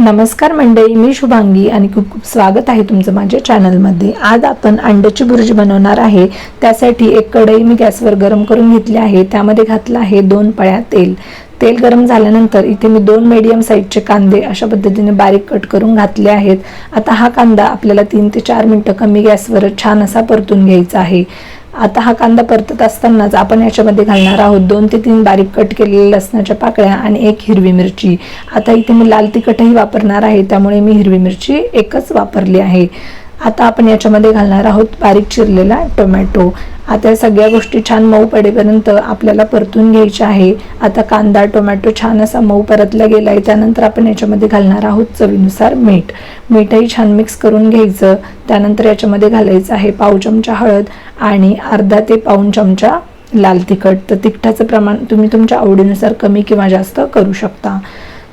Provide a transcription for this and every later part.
नमस्कार मंडळी मी शुभांगी आणि खूप खूप स्वागत आहे तुमचं माझ्या चॅनलमध्ये. आज आपण अंड्याची भुर्जी बनवणार आहे. त्यासाठी एक कढई मी गॅसवर गरम करून घेतली आहे. त्यामध्ये घातलं आहे दोन पळ्या तेल. तेल गरम झाल्यानंतर इथे मी दोन मीडियम साईजचे कांदे अशा पद्धतीने बारीक कट करून घातले आहेत. आता हा कांदा आपल्याला तीन ते चार मिनटं कमी गॅसवर छान असा परतून घ्यायचा आहे. आता हा कांदा परतत असतानाच आपण याच्यामध्ये घालणार आहोत दोन ते तीन बारीक कट केलेल्या लसणाच्या पाकळ्या आणि एक हिरवी मिरची. आता इथे मी लाल तिखटही वापरणार आहे त्यामुळे मी हिरवी मिरची एकच वापरली आहे. आता आपण याच्यामध्ये घालणार आहोत बारीक चिरलेला टोमॅटो. आता या सगळ्या गोष्टी छान मऊ पडेपर्यंत आपल्याला परतून घ्यायच्या आहे. आता कांदा टोमॅटो छान असा मऊ परतला गेला आहे त्यानंतर आपण याच्यामध्ये घालणार आहोत चवीनुसार मीठ. मीठही छान मिक्स करून घ्यायचं. त्यानंतर याच्यामध्ये घालायचं आहे पाव चमचा हळद आणि अर्धा ते पाऊण चमचा लाल तिखट. तर तिखटाचं प्रमाण तुम्ही तुमच्या आवडीनुसार कमी किंवा जास्त करू शकता.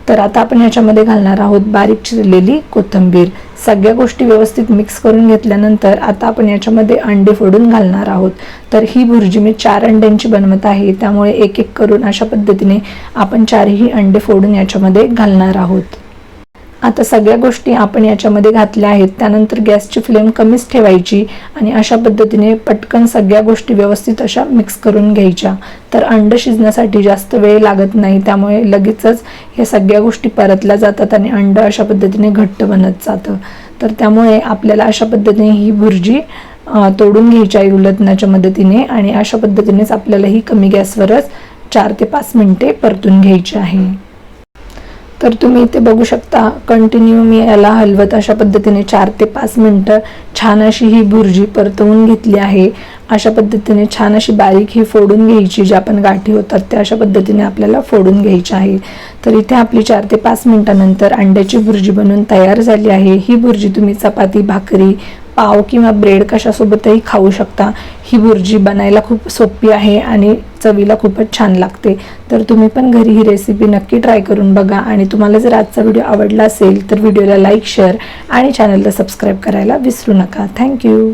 तर आता आपण ह्याच्यामध्ये घालणार आहोत बारीक चिरलेली कोथिंबीर. सगळ्या गोष्टी व्यवस्थित मिक्स करून घेतल्यानंतर आता आपण याच्यामध्ये अंडे फोडून घालणार आहोत. तर ही भुर्जी मी चार अंड्यांची बनवत आहे. त्यामुळे एक एक करून अशा पद्धतीने आपण चारही अंडे फोडून याच्यामध्ये घालणार आहोत. आता सगळ्या गोष्टी आपण याच्यामध्ये घातल्या आहेत. त्यानंतर गॅसची फ्लेम कमीच ठेवायची आणि अशा पद्धतीने पटकन सगळ्या गोष्टी व्यवस्थित अशा मिक्स करून घ्यायच्या. तर अंड शिजण्यासाठी जास्त वेळ लागत नाही त्यामुळे लगेचच ह्या सगळ्या गोष्टी परतल्या जातात आणि अंड अशा पद्धतीने घट्ट बनत जातं. तर त्यामुळे आपल्याला अशा पद्धतीने ही भुर्जी तोडून घ्यायची आहे उलटण्याच्या मदतीने आणि अशा पद्धतीनेच आपल्याला ही कमी गॅसवरच चार ते पाच मिनिटे परतून घ्यायची आहे. तर तुम्ही इथे बघू शकता कंटिन्यू मी याला हलवत अशा पद्धतीने चार ते पाच मिनटं छान अशी ही भुर्जी परतवून घेतली आहे. अशा पद्धतीने छान अशी बारीक ही फोडून घ्यायची ज्या पण गाठी होतात त्या अशा पद्धतीने आपल्याला फोडून घ्यायची आहे. तर इथे आपली चार ते पाच मिनटानंतर अंड्याची भुर्जी बनवून तयार झाली आहे. ही भुर्जी तुम्ही चपाती भाकरी पाव किंवा ब्रेड कशासोबतही खाऊ शकता. ही भुर्जी बनायला खूप सोपी आहे आणि चवीला खूपच छान लागते. तर तुम्ही पण घरी ही रेसिपी नक्की ट्राय करून बघा आणि तुम्हाला जर आजचा व्हिडिओ आवडला असेल तर व्हिडिओला लाईक शेअर आणि चॅनलला सबस्क्राईब करायला विसरू नका. थँक्यू